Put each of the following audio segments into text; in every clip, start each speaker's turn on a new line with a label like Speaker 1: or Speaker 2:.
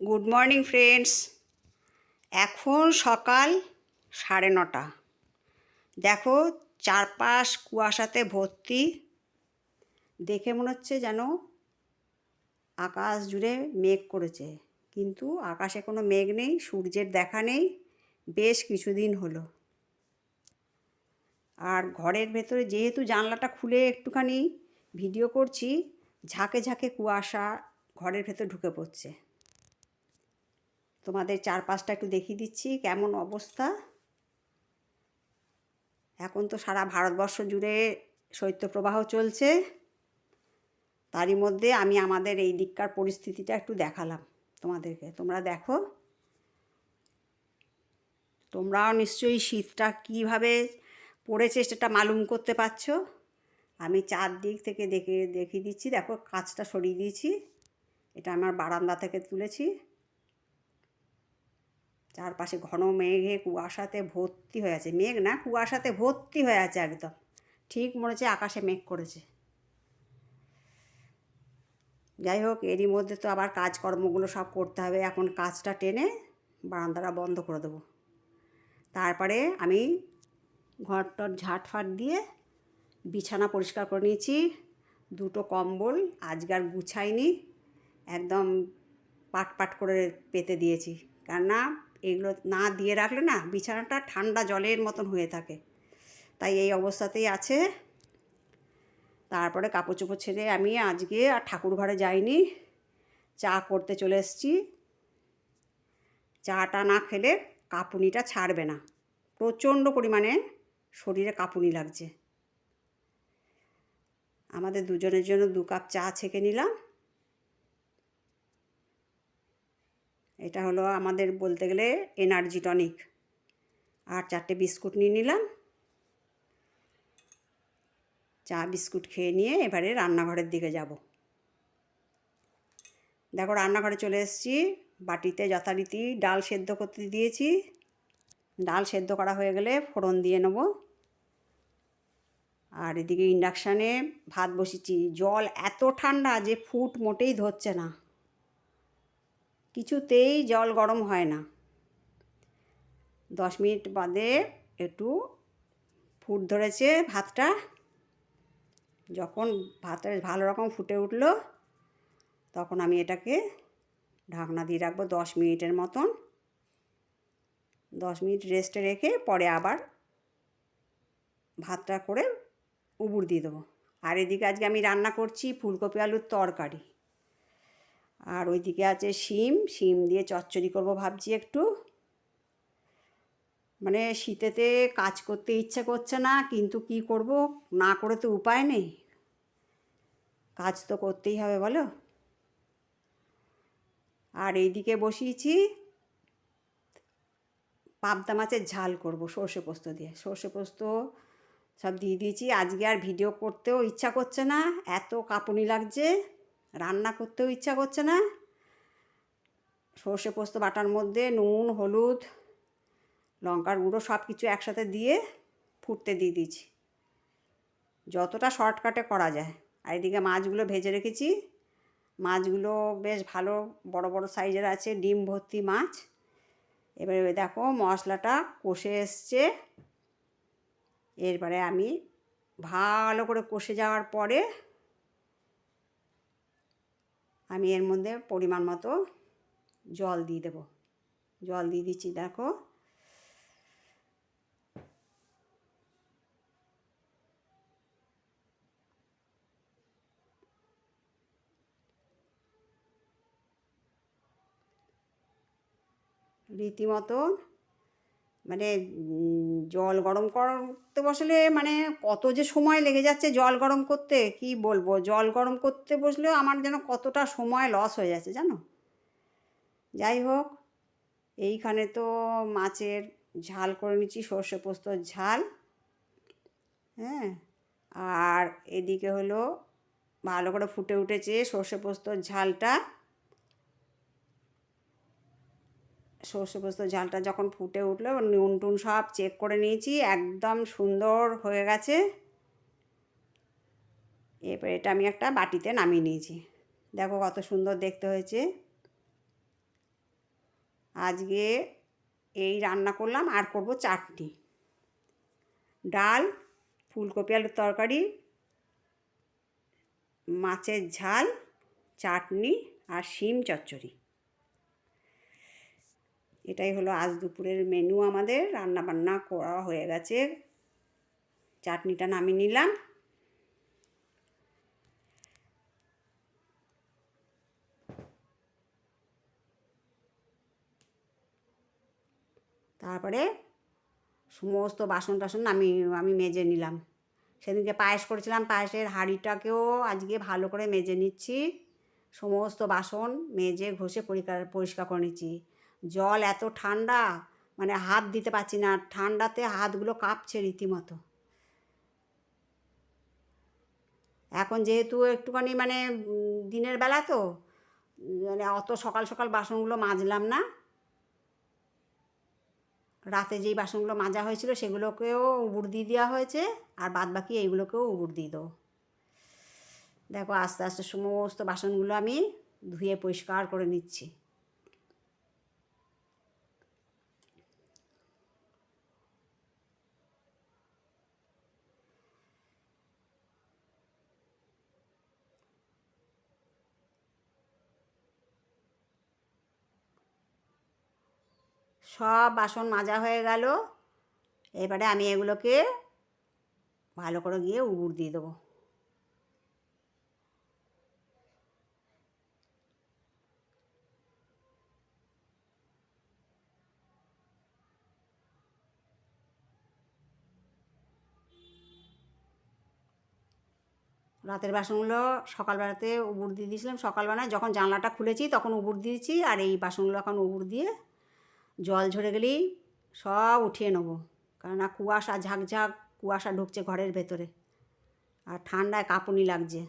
Speaker 1: Good morning, friends. এখন সকাল সাড়ে নটা। দেখো চারপাশ কুয়াশাতে ভর্তি। দেখে মনে হচ্ছে যেন আকাশ জুড়ে মেঘ করেছে। কিন্তু আকাশে কোনো মেঘ নেই, সূর্যের দেখা নেই। বেশ কিছুদিন হলো। আর ঘরের ভেতরে যেহেতু জানলাটা খুলে একটুখানি ভিডিও করছি, ঝাঁকে ঝাঁকে কুয়াশা ঘরের ভেতর ঢুকে পড়ছে। তোমাদের চারপাশটা একটু দেখিয়ে দিচ্ছি, কেমন অবস্থা? এখন তো সারা ভারতবর্ষ জুড়ে শৈত্যপ্রবাহ চলছে। তারই মধ্যে আমি আমাদের এই দিককার পরিস্থিতিটা একটু দেখালাম তোমাদেরকে। তোমরা দেখো। তোমরাও নিশ্চয়ই শীতটা কীভাবে পড়েছে সেটা মালুম করতে পারছ। আমি চারদিক থেকে দেখে, দেখিয়ে দিচ্ছি। দেখো, কাঁচটা সরিয়ে দিয়েছি। এটা আমার বারান্দা থেকে তুলেছি। চারপাশে ঘন মেঘে কুয়াশাতে ভর্তি হয়ে আছে। মেঘ না, কুয়াশাতে ভর্তি হয়ে আছে একদম। ঠিক মনে হচ্ছে আকাশে মেঘ করেছে। যাই হোক, এরই মধ্যে তো আবার কাজকর্মগুলো সব করতে হবে। এখন কাজটা টেনে বারান্দাটা বন্ধ করে দেবো। তারপরে আমি ঘর ঘরটর ঝাঁটফাট দিয়ে বিছানা পরিষ্কার করে নিয়েছি। দুটো কম্বল আজকে আর গুছাইনি। একদম পাট পাট করে পেতে দিয়েছি। কেননা এগুলো না দিয়ে রাখলে না বিছানাটা ঠান্ডা জলের মতন হয়ে থাকে। তাই এই অবস্থাতেই আছে। তারপরে কাপড় চোপড় ছেড়ে আমি আজকে আর ঠাকুর ঘরে যাইনি। চা করতে চলে এসেছি। চাটা না খেলে কাঁপুনিটা ছাড়বে না। প্রচণ্ড পরিমাণে শরীরে কাঁপুনি লাগছে। আমাদের দুজনের জন্য দু কাপ চা ছেঁকে নিলাম। এটা হলো আমাদের বলতে গেলে এনার্জি টনিক আর চারটে বিস্কুট নিয়ে নিলাম। চা, বিস্কুট খেয়ে নিয়ে এবারে রান্নাঘরের দিকে যাব। দেখো রান্নাঘরে চলে এসেছি। বাটিতে যথারীতি ডাল সেদ্ধ করতে দিয়েছি। ডাল সেদ্ধ করা হয়ে গেলে ফোড়ন দিয়ে নেব। আর এদিকে ইন্ডাকশানে ভাত বসিয়েছি। জল এত ঠান্ডা যে ফুট মোটেই ধরছে না। কিছুতেই জল গরম হয় না। দশ মিনিট বাদে একটু ফুট ধরেছে ভাতটা। যখন ভাতটা ভালো রকম ফুটে উঠল, তখন আমি এটাকে ঢাকনা দিয়ে রাখব দশ মিনিটের মতন। দশ মিনিট রেস্টে রেখে পরে আবার ভাতটা করে উবুর দিয়ে দেবো। আর এদিকে আজকে আমি রান্না করছি ফুলকপি আলুর তরকারি। আর ওইদিকে আছে শিম শিম দিয়ে চচ্চড়ি করব ভাবছি একটু। মানে শীতেতে কাজ করতে ইচ্ছে করছে না, কিন্তু কি করব, না করে তো উপায় নেই। কাজ তো করতেই হবে, বলো। আর এইদিকে বসিয়েছি, পাবদা মাছের ঝাল করব, সর্ষে পোস্ত দিয়ে। সর্ষে পোস্ত সব দিয়ে দিয়েছি। আজকে আর ভিডিও করতেও ইচ্ছা করছে না, এত কাঁপুনি লাগছে। রান্না করতেও ইচ্ছা করছে না। সর্ষে পোস্ত বাটার মধ্যে নুন, হলুদ, লঙ্কার গুঁড়ো সব কিছু একসাথে দিয়ে ফুটতে দিয়ে দিয়েছি। যতটা শর্টকাটে করা যায়। আর এদিকে মাছগুলো ভেজে রেখেছি। মাছগুলো বেশ ভালো বড় বড় সাইজের আছে, ডিম ভর্তি মাছ। এবারে দেখো মশলাটা কষে এসছে। এরপরে আমি ভালো করে কষে যাওয়ার পরে আমি এর মধ্যে পরিমাণ মতো জল দিয়ে দেবো। জল দিয়ে দিচ্ছি দেখো। রীতিমতো মানে জল গরম করতে বসলে মানে কত যে সময় লেগে যাচ্ছে জল গরম করতে, কি বলব? জল গরম করতে বসলেও আমার যেন কতটা সময় লস হয়ে যাচ্ছে, জানো? যাই হোক, এইখানে তো মাছের ঝাল করে নিচ্ছি, সর্ষে পোস্তর ঝাল। হ্যাঁ আর এদিকে হলো ভালো করে ফুটে উঠেছে সর্ষে পোস্তর ঝালটা। সর্ষে পোস্ত ঝালটা যখন ফুটে উঠল নুন টুন সব চেক করে নিয়েছি, একদম সুন্দর হয়ে গেছে। এরপর এটা আমি একটা বাটিতে নামিয়ে নিয়েছি। দেখো কত সুন্দর দেখতে হয়েছে। আজকে এই রান্না করলাম, আর করব চাটনি। ডাল, ফুলকপি আলুর তরকারি, মাছের ঝাল, চাটনি আর শিম চচ্চড়ি। এটাই হলো আজ দুপুরের মেনু আমাদের। রান্না বান্না করা হয়ে গেছে। চাটনিটা নামিয়ে নিলাম। তারপরে সমস্ত বাসন টাসন আমি আমি মেজে নিলাম। সেদিনকে পায়েস করেছিলাম। পায়েসের হাঁড়িটাকেও আজকে ভালো করে মেজে নিচ্ছি। সমস্ত বাসন মেজে ঘষে পরিষ্কার পরিষ্কার করে নিচ্ছি। জল এত ঠান্ডা মানে হাত দিতে পারছি না, ঠান্ডাতে হাতগুলো কাঁপছে রীতিমতো। এখন যেহেতু একটুখানি মানে দিনের বেলা তো মানে অত সকাল সকাল বাসনগুলো মাজলাম না। রাতে যেই বাসনগুলো মাজা হয়েছিল সেগুলোকেও উবুর দিয়ে দেওয়া হয়েছে, আর বাদ বাকি এইগুলোকেও উবুর দিয়ে দেবো। দেখো আস্তে আস্তে সমস্ত বাসনগুলো আমি ধুয়ে পরিষ্কার করে নিচ্ছি। সব বাসন মাজা হয়ে গেল। এবারে আমি এগুলোকে ভালো করে গিয়ে উবুর দিয়ে দেবো। রাতের বাসনগুলো সকালবেলাতে উবুর দিয়ে দিয়েছিলাম। সকালবেলায় যখন জানলাটা খুলেছি তখন উবুর দিয়েছি আর এই বাসনগুলো এখন উবুর দিয়ে জল ঝরে গেলেই সব উঠিয়ে নেব। কেননা কুয়াশা ঝাঁকঝাঁক, কুয়াশা ঢুকছে ঘরের ভেতরে। আর ঠান্ডায় কাঁপুনি লাগছে।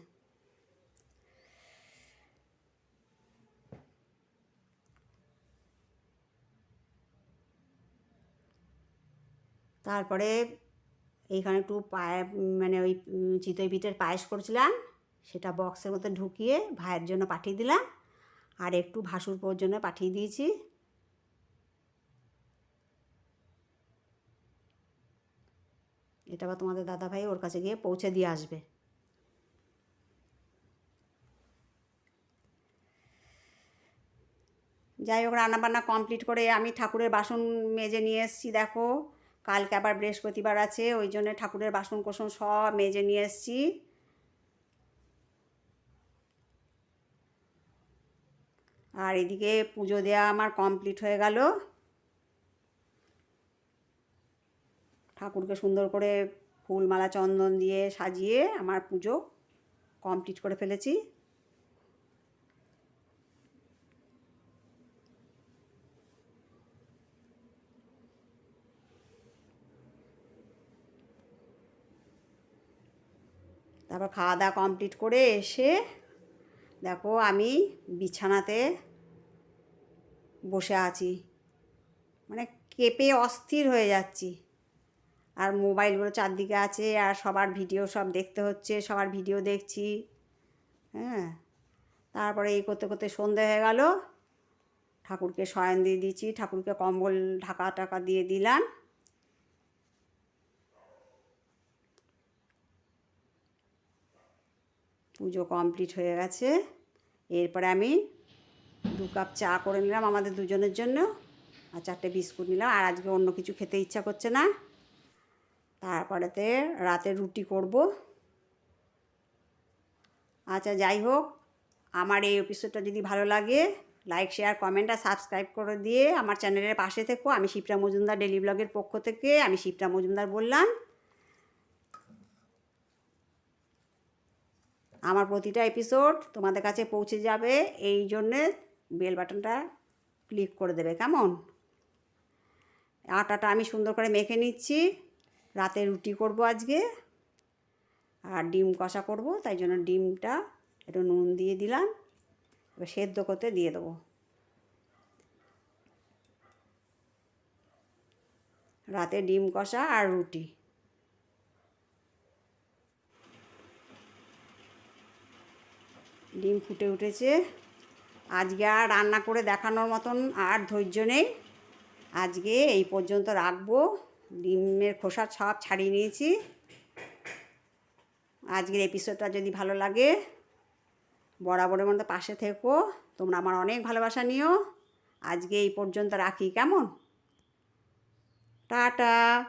Speaker 1: তারপরে এইখানে একটু পায়ে মানে ওই চিতই পিঠের পায়েস করছিলাম। সেটা বক্সের মধ্যে ঢুকিয়ে ভাইয়ের জন্য পাঠিয়ে দিলাম। আর একটু ভাসুরপোর জন্য পাঠিয়ে দিয়েছি। এটা আবার তোমাদের দাদা ভাই ওর কাছে গিয়ে পৌঁছে দিয়ে আসবে। যাই হোক, রান্নাবান্না কমপ্লিট করে আমি ঠাকুরের বাসন মেজে নিয়ে এসেছি, দেখো। কালকে আবার বৃহস্পতিবার আছে, ওই জন্য ঠাকুরের বাসন কোসন সব মেজে নিয়ে এসেছি। আর এদিকে পুজো দেওয়া আমার কমপ্লিট হয়ে গেল। ঠাকুরকে সুন্দর করে ফুলমালা, চন্দন দিয়ে সাজিয়ে আমার পুজো কমপ্লিট করে ফেলেছি। তারপর খাওয়া দাওয়া কমপ্লিট করে এসে দেখো আমি বিছানাতে বসে আছি। মানে কেঁপে অস্থির হয়ে যাচ্ছি। আর মোবাইলগুলো চারদিকে আছে আর সবার ভিডিও সব দেখতে হচ্ছে, সবার ভিডিও দেখছি। হ্যাঁ তারপরে এই করতে করতে সন্ধে হয়ে গেল। ঠাকুরকে শয়ন দিয়ে দিয়েছি, ঠাকুরকে কম্বল ঢাকা টাকা দিয়ে দিলাম। পুজো কমপ্লিট হয়ে গেছে। এরপরে আমি দু কাপ চা করে নিলাম আমাদের দুজনের জন্য। আর চারটে বিস্কুট নিলাম। আর আজকে অন্য কিছু খেতে ইচ্ছা করছে না। তারপরেতে রাতে রুটি করব। আচ্ছা যাই হোক, আমার এই এপিসোডটা যদি ভালো লাগে লাইক শেয়ার কমেন্ট আর সাবস্ক্রাইব করে দিয়ে আমার চ্যানেলের পাশে থেকো। আমি শিপ্রা মজুমদার ডেলি ব্লগের পক্ষ থেকে আমি শিপ্রা মজুমদার বললাম। আমার প্রতিটা এপিসোড তোমাদের কাছে পৌঁছে যাবে। এই জন্যে বেল বাটনটা ক্লিক করে দেবে, কেমন? আটাটা আমি সুন্দর করে মেখে নিচ্ছি। রাতে রুটি করব আজকে আর ডিম কষা করব, তাই জন্য ডিমটা একটু নুন দিয়ে দিলাম। এবার সেদ্ধ করতে দিয়ে দেবো। রাতে ডিম কষা আর রুটি। ডিম ফুটে উঠেছে। আজকে আর রান্না করে দেখানোর মতন আর ধৈর্য নেই। আজকে এই পর্যন্ত রাখব। ডিমের খোসা সব ছাড়িয়ে নিয়েছি। আজকের এপিসোডটা যদি ভালো লাগে, বরাবরের মতো পাশে থেকো। তোমরা আমার অনেক ভালোবাসা নিও। আজকে এই পর্যন্ত রাখি, কেমন? টাটা।